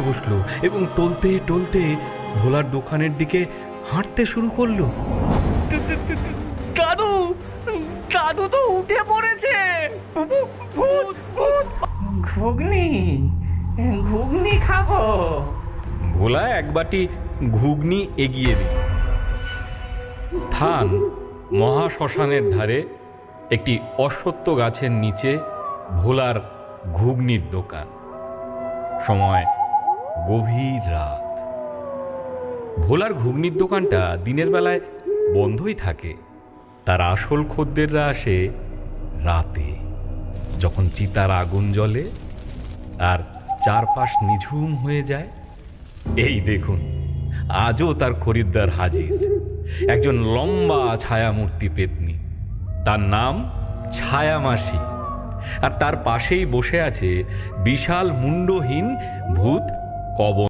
বসল এবং টলতে টলতে ভোলার দোকানের দিকে হাঁটতে শুরু করল। দাদু দাদু তো উঠে পড়েছে। ভূত ভূত। ঘুগনি ঘুগনি খাব। ভোলা এক বাটি ঘুগনি এগিয়ে দিল। স্থান মহাশ্মশানের ধারে একটি অশ্বত্থ গাছের নিচে ভোলার ঘুগনির দোকান। সময় গভীর রাত। ভোলার ঘুগনির দোকানটা দিনের বেলায় বন্ধই থাকে। তার আসল খদ্দেররা আসে রাতে, যখন চিতার আগুন জ্বলে আর চারপাশ নিঝুম হয়ে যায়। এই দেখুন, আজও তার খরিদ্দার হাজির, একজন লম্বা ছায়ামূর্তি পেতনি। তার নাম ছায়ামাসি। আর তার পাশেই বসে আছে বিশাল মুন্ডহীন ভূত কবর